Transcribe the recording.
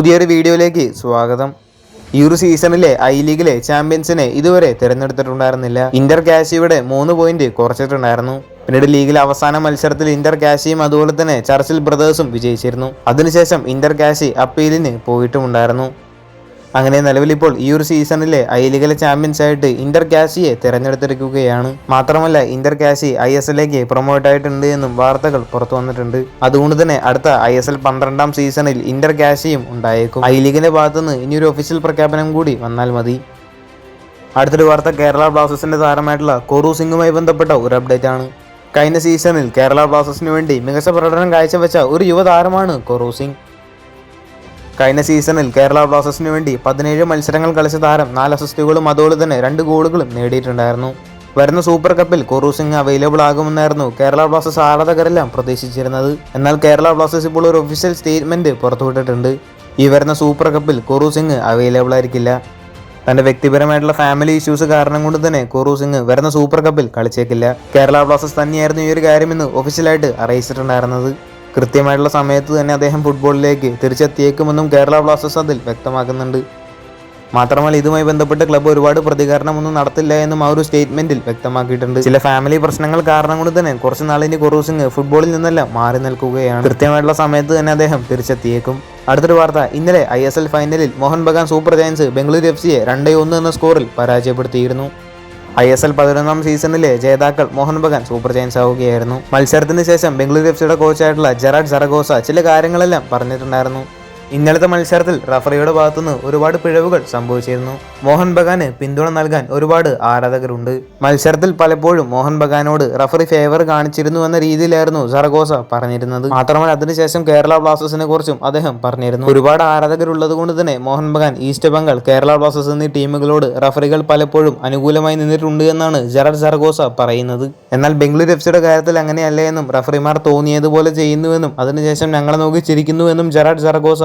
പുതിയൊരു വീഡിയോയിലേക്ക് സ്വാഗതം. ഈ ഒരു സീസണിലെ ഐ ലീഗിലെ ചാമ്പ്യൻസിനെ ഇതുവരെ തിരഞ്ഞെടുത്തിട്ടുണ്ടായിരുന്നില്ല. ഇന്റർ കാശിയുടെ മൂന്ന് പോയിന്റ് കുറച്ചിട്ടുണ്ടായിരുന്നു. പിന്നീട് ലീഗിലെ അവസാന മത്സരത്തിൽ ഇന്റർ കാശിയും അതുപോലെ തന്നെ ചർച്ചിൽ ബ്രദേഴ്സും വിജയിച്ചിരുന്നു. അതിനുശേഷം ഇന്റർ കാശി അപ്പീലിന് പോയിട്ടുമുണ്ടായിരുന്നു. അങ്ങനെ നിലവിലിപ്പോൾ ഈ ഒരു സീസണിലെ ഐ ലീഗിലെ ചാമ്പ്യൻസ് ആയിട്ട് ഇന്റർ കാശിയെ തിരഞ്ഞെടുത്തിരിക്കുകയാണ്. മാത്രമല്ല ഇന്റർ കാശി ഐ എസ് എല്ലിലേക്ക് പ്രൊമോട്ട് ആയിട്ടുണ്ട് എന്നും വാർത്തകൾ പുറത്തു വന്നിട്ടുണ്ട്. അതുകൊണ്ട് തന്നെ അടുത്ത ഐ എസ് എൽ പന്ത്രണ്ടാം സീസണിൽ ഇന്റർ കാശിയും ഉണ്ടായേക്കും. ഐ ലീഗിന്റെ ഭാഗത്തുനിന്ന് ഇനിയൊരു ഒഫീഷ്യൽ പ്രഖ്യാപനം കൂടി വന്നാൽ മതി. അടുത്തൊരു വാർത്ത കേരള ബ്ലാസ്റ്റേഴ്സിന്റെ താരമായിട്ടുള്ള കൊറു സിംഗുമായി ബന്ധപ്പെട്ട ഒരു അപ്ഡേറ്റ് ആണ്. കഴിഞ്ഞ സീസണിൽ കേരള ബ്ലാസ്റ്റേഴ്സിന് വേണ്ടി മികച്ച പ്രകടനം കാഴ്ചവെച്ച ഒരു യുവതാരമാണ് കൊറു സിംഗ്. കഴിഞ്ഞ സീസണിൽ കേരള ബ്ലാസ്റ്റേഴ്സിന് വേണ്ടി പതിനേഴ് മത്സരങ്ങൾ കളിച്ച താരം നാല് അസിസ്റ്റുകളും അതുപോലെ തന്നെ രണ്ട് ഗോളുകളും നേടിയിട്ടുണ്ടായിരുന്നു. വരുന്ന സൂപ്പർ കപ്പിൽ കൊറു സിംഗ് അവൈലബിൾ ആകുമെന്നായിരുന്നു കേരള ബ്ലാസ്റ്റേഴ്സ് ആരാധകരെല്ലാം പ്രതീക്ഷിച്ചിരുന്നത്. എന്നാൽ കേരള ബ്ലാസ്റ്റേഴ്സ് ഇപ്പോൾ ഒരു ഒഫീഷ്യൽ സ്റ്റേറ്റ്മെന്റ് പുറത്തുവിട്ടിട്ടുണ്ട്. ഈ വരുന്ന സൂപ്പർ കപ്പിൽ കൊറു സിംഗ് അവൈലബിൾ ആയിരിക്കില്ല. തന്റെ വ്യക്തിപരമായിട്ടുള്ള ഫാമിലി ഇഷ്യൂസ് കാരണം കൊണ്ട് തന്നെ കുറു സിംഗ് വരുന്ന സൂപ്പർ കപ്പിൽ കളിച്ചേക്കില്ല. കേരള ബ്ലാസ്റ്റേഴ്സ് തന്നെയായിരുന്നു ഈ ഒരു കാര്യമെന്ന് ഒഫീഷ്യലായിട്ട് അറിയിച്ചിട്ടുണ്ടായിരുന്നത്. കൃത്യമായിട്ടുള്ള സമയത്ത് തന്നെ അദ്ദേഹം ഫുട്ബോളിലേക്ക് തിരിച്ചെത്തിയേക്കുമെന്നും കേരള ബ്ലാസ്റ്റേഴ്സ് അതിൽ വ്യക്തമാക്കുന്നുണ്ട്. മാത്രമല്ല ഇതുമായി ബന്ധപ്പെട്ട് ക്ലബ്ബ് ഒരുപാട് പ്രതികരണമൊന്നും നടത്തില്ല എന്നും ആ ഒരു സ്റ്റേറ്റ്മെന്റിൽ വ്യക്തമാക്കിയിട്ടുണ്ട്. ചില ഫാമിലി പ്രശ്നങ്ങൾ കാരണം കൊണ്ട് തന്നെ കുറച്ച് നാളിന് കുറു ഫുട്ബോളിൽ നിന്നല്ല മാറി നിൽക്കുകയാണ്. കൃത്യമായിട്ടുള്ള സമയത്ത് തന്നെ അദ്ദേഹം തിരിച്ചെത്തിയേക്കും. അടുത്തൊരു വാർത്ത ഇന്നലെ ഐ എസ് എൽ ഫൈനലിൽ Mohun Bagan Super Giants Bengaluru F സിയെ രണ്ടേ ഒന്ന് എന്ന സ്കോറിൽ പരാജയപ്പെടുത്തിയിരുന്നു. ഐ എസ് എൽ പതിനൊന്നാം സീസണിലെ ജേതാക്കൾ മോഹൻ ബഗാൻ സൂപ്പർ ജയൻസ് ആവുകയായിരുന്നു. മത്സരത്തിന് ശേഷം ബംഗളൂരു എഫ് സിയുടെ കോച്ചായിട്ടുള്ള ജെറാഡ് സറഗോസ ചില കാര്യങ്ങളെല്ലാം പറഞ്ഞിട്ടുണ്ടായിരുന്നു. ഇന്നലത്തെ മത്സരത്തിൽ റഫറിയുടെ ഭാഗത്തുനിന്ന് ഒരുപാട് പിഴവുകൾ സംഭവിച്ചിരുന്നു. മോഹൻ ബഗാന് പിന്തുണ നൽകാൻ ഒരുപാട് ആരാധകരുണ്ട്. മത്സരത്തിൽ പലപ്പോഴും മോഹൻ ബഗാനോട് റഫറി ഫേവർ കാണിച്ചിരുന്നു എന്ന രീതിയിലായിരുന്നു സറഗോസ പറഞ്ഞിരുന്നത്. മാത്രമല്ല അതിനുശേഷം കേരള ബ്ലാസ്റ്റേഴ്സിനെ കുറിച്ചും അദ്ദേഹം പറഞ്ഞിരുന്നു. ഒരുപാട് ആരാധകരുള്ളത് കൊണ്ട് തന്നെ മോഹൻ ബഗാൻ ഈസ്റ്റ് ബംഗാൾ കേരള ബ്ലാസ്റ്റേഴ്സ് എന്നീ ടീമുകളോട് റഫറികൾ പലപ്പോഴും അനുകൂലമായി നിന്നിട്ടുണ്ട് എന്നാണ് ജെറഡ് സറഗോസ പറയുന്നത്. എന്നാൽ ബംഗളൂരു എഫ് സിയുടെ കാര്യത്തിൽ അങ്ങനെയല്ല എന്നും റഫറിമാർ തോന്നിയതുപോലെ ചെയ്യുന്നുവെന്നും അതിനുശേഷം ഞങ്ങളെ നോക്കി ചിരിക്കുന്നുവെന്നും ജെറാഡ് സറഗോസ